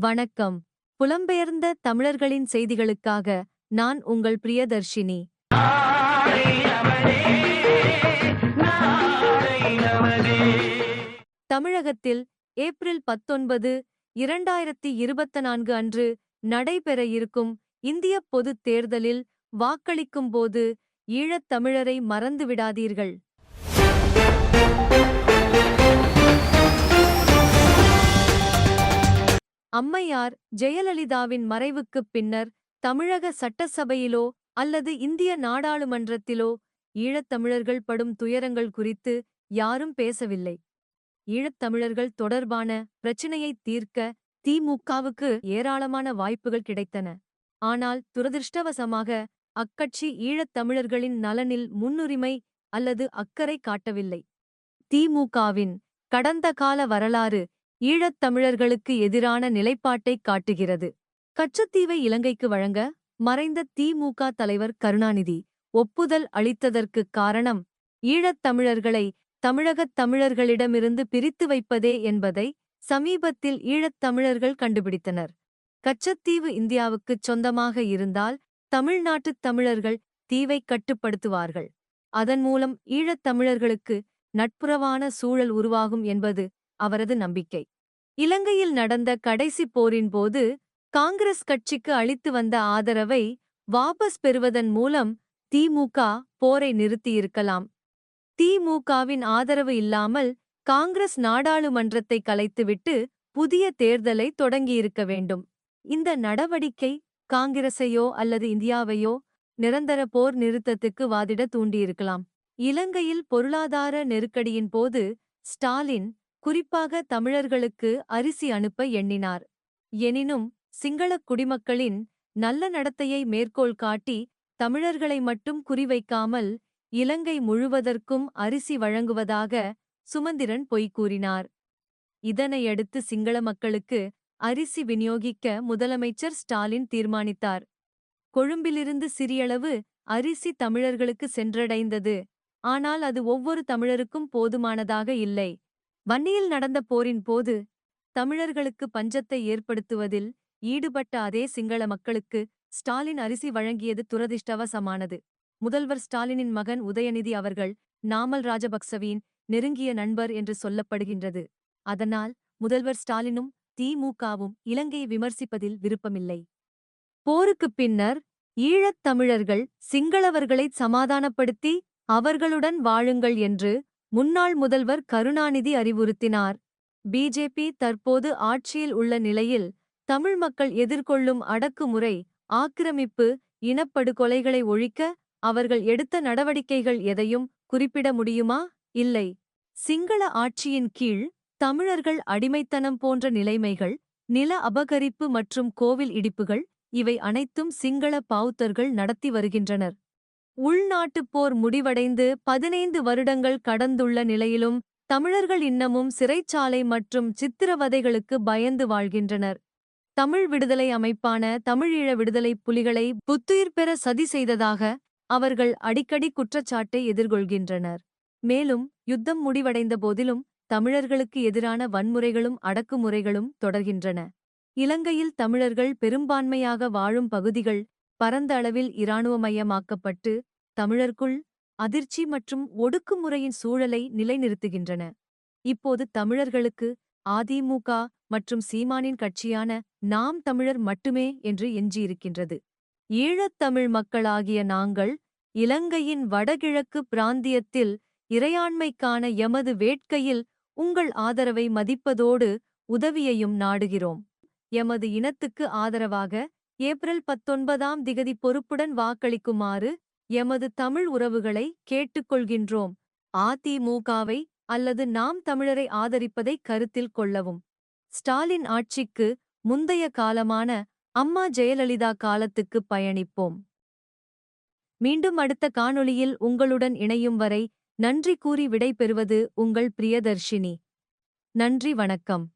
வணக்கம். புலம்பெயர்ந்த தமிழர்களின் செய்திகளுக்காக நான் உங்கள் பிரியதர்ஷினி. தமிழகத்தில் ஏப்ரல் பத்தொன்பது இரண்டாயிரத்தி இருபத்தி நான்கு அன்று நடைபெற இருக்கும் இந்தியப் பொதுத் தேர்தலில் வாக்களிக்கும் ஈழத் தமிழரை மறந்துவிடாதீர்கள். அம்மையார் ஜெயலலிதாவின் மறைவுக்குப் பின்னர் தமிழக சட்டசபையிலோ அல்லது இந்திய நாடாளுமன்றத்திலோ ஈழத்தமிழர்கள் படும் துயரங்கள் குறித்து யாரும் பேசவில்லை. ஈழத்தமிழர்கள் தொடர்பான பிரச்சினையைத் தீர்க்க திமுகவுக்கு ஏராளமான வாய்ப்புகள் கிடைத்தன. ஆனால் துரதிருஷ்டவசமாக அக்கட்சி ஈழத்தமிழர்களின் நலனில் முன்னுரிமை அல்லது அக்கறை காட்டவில்லை. திமுகவின் கடந்த கால வரலாறு ஈழத்தமிழர்களுக்கு எதிரான நிலைப்பாட்டைக் காட்டுகிறது. கச்சத்தீவை இலங்கைக்கு வழங்க மறைந்த திமுக தலைவர் கருணாநிதி ஒப்புதல் அளித்ததற்குக் காரணம் ஈழத்தமிழர்களை தமிழகத் தமிழர்களிடமிருந்து பிரித்து வைப்பதே என்பதை சமீபத்தில் ஈழத்தமிழர்கள் கண்டுபிடித்தனர். கச்சத்தீவு இந்தியாவுக்குச் சொந்தமாக இருந்தால் தமிழ்நாட்டுத் தமிழர்கள் தீவைக் கட்டுப்படுத்துவார்கள். அதன் மூலம் ஈழத்தமிழர்களுக்கு நட்புறவான சூழல் உருவாகும் என்பது அவரது நம்பிக்கை. இலங்கையில் நடந்த கடைசி போரின் போது காங்கிரஸ் கட்சிக்கு அளித்து வந்த ஆதரவை வாபஸ் பெறுவதன் மூலம் திமுக போரை நிறுத்தியிருக்கலாம். திமுகவின் ஆதரவு இல்லாமல் காங்கிரஸ் நாடாளுமன்றத்தை கலைத்துவிட்டு புதிய தேர்தலை தொடங்கியிருக்க வேண்டும். இந்த நடவடிக்கை காங்கிரஸையோ அல்லது இந்தியாவையோ நிரந்தர போர் நிறுத்தத்துக்கு வாதிட தூண்டியிருக்கலாம். இலங்கையில் பொருளாதார நெருக்கடியின் போது ஸ்டாலின் குறிப்பாக தமிழர்களுக்கு அரிசி அனுப்ப எண்ணினார். எனினும் சிங்களக் குடிமக்களின் நல்ல நடத்தையை மேற்கோள் காட்டி தமிழர்களை மட்டும் குறிவைக்காமல் இலங்கை முழுவதற்கும் அரிசி வழங்குவதாக சுமந்திரன் பொய் கூறினார். இதனையடுத்து சிங்கள மக்களுக்கு அரிசி விநியோகிக்க முதலமைச்சர் ஸ்டாலின் தீர்மானித்தார். கொழும்பிலிருந்து சிறியளவு அரிசி தமிழர்களுக்கு சென்றடைந்தது. ஆனால் அது ஒவ்வொரு தமிழருக்கும் போதுமானதாக இல்லை. வன்னியில் நடந்த போரின் போது தமிழர்களுக்கு பஞ்சத்தை ஏற்படுத்துவதில் ஈடுபட்ட அதே சிங்கள மக்களுக்கு ஸ்டாலின் அரிசி வழங்கியது துரதிர்ஷ்டவசமானது. முதல்வர் ஸ்டாலினின் மகன் உதயநிதி அவர்கள் நாமல் ராஜபக்சவின் நெருங்கிய நண்பர் என்று சொல்லப்படுகின்றது. அதனால் முதல்வர் ஸ்டாலினும் திமுகவும் இலங்கையை விமர்சிப்பதில் விருப்பமில்லை. போருக்குப் பின்னர் ஈழத் தமிழர்கள் சிங்களவர்களைச் சமாதானப்படுத்தி அவர்களுடன் வாழுங்கள் என்று முன்னாள் முதல்வர் கருணாநிதி அறிவுறுத்தினார். பிஜேபி தற்போது ஆட்சியில் உள்ள நிலையில் தமிழ் மக்கள் எதிர்கொள்ளும் அடக்குமுறை ஆக்கிரமிப்பு இனப்படுகொலைகளை ஒழிக்க அவர்கள் எடுத்த நடவடிக்கைகள் எதையும் குறிப்பிட முடியுமா? இல்லை. சிங்கள ஆட்சியின் கீழ் தமிழர்கள் அடிமைத்தனம் போன்ற நிலைமைகள் நில அபகரிப்பு மற்றும் கோவில் இடிப்புகள் இவை அனைத்தும் சிங்கள பௌத்தர்கள் நடத்தி வருகின்றனர். உள்நாட்டுப் போர் முடிவடைந்து பதினைந்து வருடங்கள் கடந்துள்ள நிலையிலும் தமிழர்கள் இன்னமும் சிறைச்சாலை மற்றும் சித்திரவதைகளுக்கு பயந்து வாழ்கின்றனர். தமிழ் விடுதலை அமைப்பான தமிழீழ விடுதலை புலிகளை புத்துயிர் பெற சதி செய்ததாக அவர்கள் அடிக்கடி குற்றச்சாட்டை எதிர்கொள்கின்றனர். மேலும் யுத்தம் முடிவடைந்த போதிலும் தமிழர்களுக்கு எதிரான வன்முறைகளும் அடக்குமுறைகளும் தொடர்கின்றன. இலங்கையில் தமிழர்கள் பெரும்பான்மையாக வாழும் பகுதிகள் பரந்த அளவில் இராணுவமயமாக்கப்பட்டு தமிழர்க்குள் அதிர்ச்சி மற்றும் ஒடுக்குமுறையின் சூழலை நிலைநிறுத்துகின்றன. இப்போது தமிழர்களுக்கு அதிமுக மற்றும் சீமானின் கட்சியான நாம் தமிழர் மட்டுமே என்று எஞ்சியிருக்கின்றது. ஈழத்தமிழ் மக்களாகிய நாங்கள் இலங்கையின் வடகிழக்கு பிராந்தியத்தில் இறையாண்மைக்கான எமது வேட்கையில் உங்கள் ஆதரவை மதிப்பதோடு உதவியையும் நாடுகிறோம். எமது இனத்துக்கு ஆதரவாக ஏப்ரல் பத்தொன்பதாம் திகதி பொறுப்புடன் வாக்களிக்குமாறு எமது தமிழ் உறவுகளை கேட்டுக்கொள்கின்றோம். அதிமுகவை அல்லது நாம் தமிழரை ஆதரிப்பதை கருத்தில் கொள்ளவும். ஸ்டாலின் ஆட்சிக்கு முந்தைய காலமான அம்மா ஜெயலலிதா காலத்துக்கு பயணிப்போம். மீண்டும் அடுத்த காணொளியில் உங்களுடன் இணையும் வரை நன்றி கூறி விடைபெறுவது உங்கள் பிரியதர்ஷினி. நன்றி வணக்கம்.